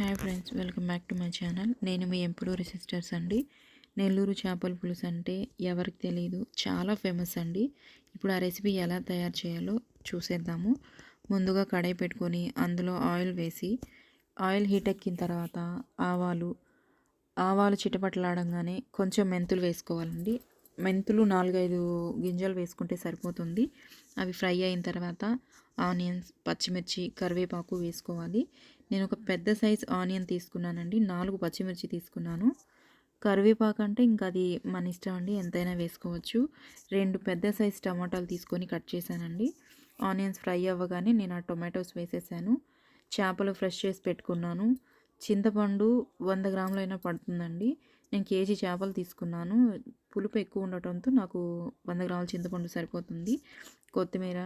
Hi friends welcome back to my channel. నేను మీ ఎంపుడూరి sisters అండి. నెల్లూరు చేపల పులుసు అంటే ఎవరికి తెలియదు చాలా ఫేమస్ అండి. ఇప్పుడు ఆ రెసిపీ ఎలా తయారు చేయాలో చూసేద్దాము. ముందుగా కడాయి పెట్టుకొని అందులో ఆయిల్ వేసి ఆయిల్ హీట్ ఎక్కిన తర్వాత ఆవాలు ఆవాలు చిటపటలాడంగానే కొంచెం మెంతులు వేసుకోవాలండి. మెంతులు నాలుగైదు గింజలు వేసుకుంటే సరిపోతుంది. అవి ఫ్రై అయిన తర్వాత ఆనియన్స్ పచ్చిమిర్చి కరివేపాకు వేసుకోవాలి. నేను ఒక పెద్ద సైజ్ ఆనియన్ తీసుకున్నానండి. నాలుగు పచ్చిమిర్చి తీసుకున్నాను. కరివేపాకు అంటే ఇంకా అది మన ఇష్టం అండి. ఎంతైనా వేసుకోవచ్చు. రెండు పెద్ద సైజ్ టమాటాలు తీసుకొని కట్ చేశానండి. ఆనియన్స్ ఫ్రై అవ్వగానే నేను ఆ టొమాటోస్ వేసేసాను. చేపలు ఫ్రెష్ చేసి పెట్టుకున్నాను. చింతపండు వంద గ్రాములైనా పడుతుందండి. నేను కేజీ చేపలు తీసుకున్నాను. పులుపు ఎక్కువ ఉండటంతో నాకు వంద గ్రాముల చింతపండు సరిపోతుంది. కొత్తిమీర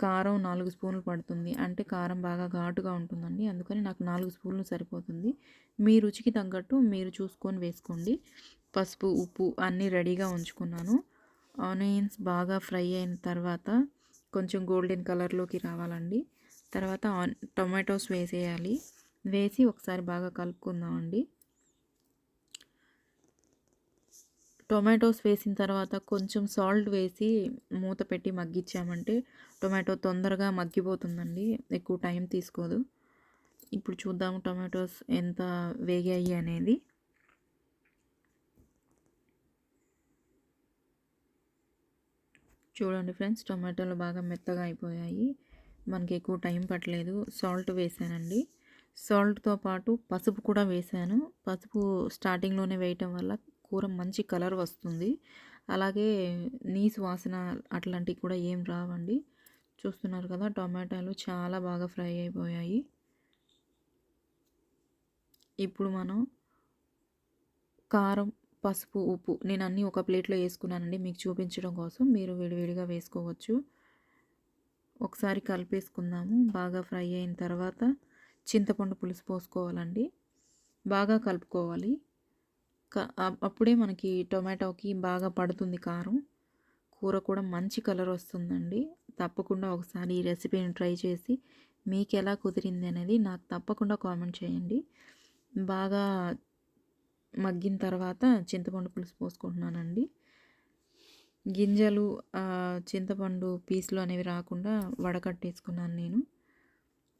కారం నాలుగు స్పూన్లు పడుతుంది. అంటే కారం బాగా ఘాటుగా ఉంటుందండి. అందుకని నాకు నాలుగు స్పూన్లు సరిపోతుంది. మీ రుచికి తగ్గట్టు మీరు చూసుకొని వేసుకోండి. పసుపు ఉప్పు అన్నీ రెడీగా ఉంచుకున్నాను. ఆనియన్స్ బాగా ఫ్రై అయిన తర్వాత కొంచెం గోల్డెన్ కలర్లోకి రావాలండి. తర్వాత టొమాటోస్ వేసేయాలి. వేసి ఒకసారి బాగా కలుపుకుందామండి. టొమాటోస్ వేసిన తర్వాత కొంచెం సాల్ట్ వేసి మూత పెట్టి మగ్గించామంటే టొమాటో తొందరగా మగ్గిపోతుందండి. ఎక్కువ టైం తీసుకోదు. ఇప్పుడు చూద్దాము టొమాటోస్ ఎంత వేగాయి అనేది. చూడండి ఫ్రెండ్స్ టొమాటోలు బాగా మెత్తగా అయిపోయాయి. మనకి ఎక్కువ టైం పట్టలేదు. సాల్ట్ వేసానండి. సాల్ట్తో పాటు పసుపు కూడా వేసాను. పసుపు స్టార్టింగ్లోనే వేయటం వల్ల కూర మంచి కలర్ వస్తుంది. అలాగే నీసు వాసన అట్లాంటివి కూడా ఏం రావండి. చూస్తున్నారు కదా టమాటాలు చాలా బాగా ఫ్రై అయిపోయాయి. ఇప్పుడు మనం కారం పసుపు ఉప్పు నేను అన్నీ ఒక ప్లేట్లో వేసుకున్నానండి. మీకు చూపించడం కోసం మీరు విడివిడిగా వేసుకోవచ్చు. ఒకసారి కలిపేసుకుందాము. బాగా ఫ్రై అయిన తర్వాత చింతపండు పులుసు పోసుకోవాలండి. బాగా కలుపుకోవాలి. అప్పుడే మనకి టొమాటోకి బాగా పడుతుంది కారం. కూర కూడా మంచి కలర్ వస్తుందండి. తప్పకుండా ఒకసారి ఈ రెసిపీని ట్రై చేసి మీకు ఎలా కుదిరింది అనేది నాకు తప్పకుండా కామెంట్ చేయండి. బాగా మగ్గిన తర్వాత చింతపండు పులుసు పోసుకుంటున్నానండి. గింజలు చింతపండు పీసులు అనేవి రాకుండా వడకట్టేసుకున్నాను నేను.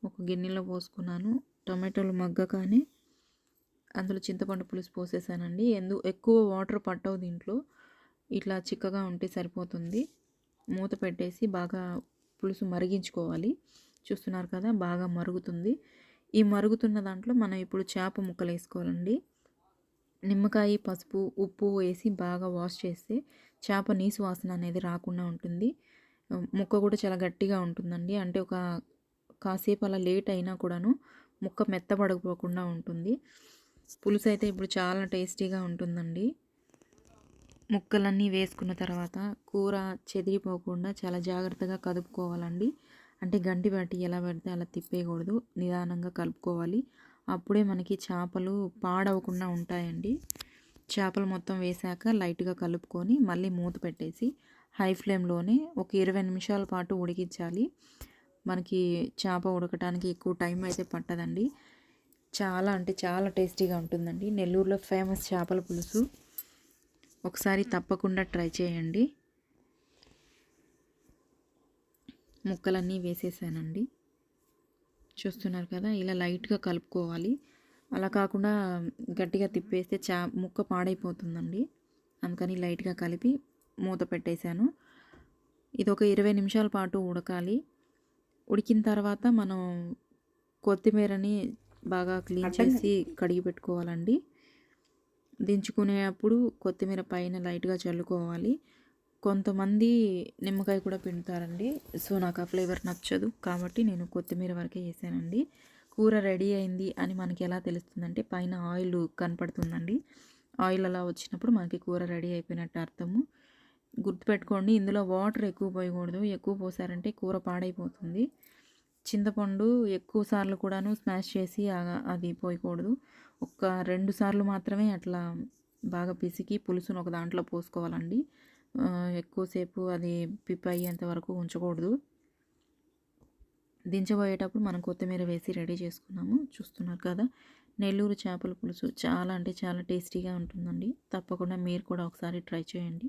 ఒక గిన్నెలో పోసుకున్నాను. టొమాటోలు మగ్గగానే అందులో చింతపండు పులుసు పోసేసానండి. ఎందు ఎక్కువ వాటర్ పట్టవు దీంట్లో. ఇట్లా చిక్కగా ఉంటే సరిపోతుంది. మూత పెట్టేసి బాగా పులుసు మరిగించుకోవాలి. చూస్తున్నారు కదా బాగా మరుగుతుంది. ఈ మరుగుతున్న దాంట్లో మనం ఇప్పుడు చేప ముక్కలు వేసుకోవాలండి. నిమ్మకాయ పసుపు ఉప్పు వేసి బాగా వాష్ చేస్తే చేప నీసు వాసన అనేది రాకుండా ఉంటుంది. ముక్క కూడా చాలా గట్టిగా ఉంటుందండి. అంటే ఒక కాసేపు అలా లేట్ అయినా కూడాను ముక్క మెత్తబడకపోకుండా ఉంటుంది. పులుసు అయితే ఇప్పుడు చాలా టేస్టీగా ఉంటుందండి. ముక్కలన్నీ వేసుకున్న తర్వాత కూర చెదిరిపోకుండా చాలా జాగ్రత్తగా కదుపుకోవాలండి. అంటే గంటి బట్టి ఎలా పెడితే అలా తిప్పేయకూడదు. నిదానంగా కలుపుకోవాలి. అప్పుడే మనకి చేపలు పాడవకుండా ఉంటాయండి. చేపలు మొత్తం వేసాక లైట్గా కలుపుకొని మళ్ళీ మూత పెట్టేసి హై ఫ్లేమ్లోనే ఒక ఇరవై నిమిషాల పాటు ఉడికించాలి. మనకి చేప ఉడకటానికి ఎక్కువ టైం అయితే పట్టదండి. చాలా అంటే చాలా టేస్టీగా ఉంటుందండి. నెల్లూరులో ఫేమస్ చేపల పులుసు. ఒకసారి తప్పకుండా ట్రై చేయండి. ముక్కలన్నీ వేసేసానండి. చూస్తున్నారు కదా ఇలా లైట్గా కలుపుకోవాలి. అలా కాకుండా గట్టిగా తిప్పేస్తే చా ముక్క పాడైపోతుందండి. అందుకని లైట్గా కలిపి మూత పెట్టేశాను. ఇది ఒక ఇరవై నిమిషాల పాటు ఉడకాలి. ఉడికిన తర్వాత మనం కొత్తిమీరని బాగా క్లీన్ చేసి కడిగి పెట్టుకోవాలండి. దించుకునేటప్పుడు కొత్తిమీర పైన లైట్గా చల్లుకోవాలి. కొంతమంది నిమ్మకాయ కూడా పిండుతారండి. సో నాకు ఆ ఫ్లేవర్ నచ్చదు కాబట్టి నేను కొత్తిమీర వరకే వేసానండి. కూర రెడీ అయింది అని మనకి ఎలా తెలుస్తుందంటే పైన ఆయిల్ కనపడుతుందండి. ఆయిల్ అలా వచ్చినప్పుడు మనకి కూర రెడీ అయిపోయినట్టు అర్థము. గుర్తుపెట్టుకోండి ఇందులో వాటర్ ఎక్కువ పోయకూడదు. ఎక్కువ పోసారంటే కూర పాడైపోతుంది. చింతపండు ఎక్కువ సార్లు కూడాను స్మాష్ చేసి అది పోయకూడదు. ఒక రెండు సార్లు మాత్రమే అట్లా బాగా పిసికి పులుసును ఒక దాంట్లో పోసుకోవాలండి. ఎక్కువసేపు అది పిప్ అయ్యేంత వరకు ఉంచకూడదు. దించబోయేటప్పుడు మనం కొత్తిమీర వేసి రెడీ చేసుకున్నాము. చూస్తున్నారు కదా నెల్లూరు చేపల పులుసు చాలా అంటే చాలా టేస్టీగా ఉంటుందండి. తప్పకుండా మీరు కూడా ఒకసారి ట్రై చేయండి.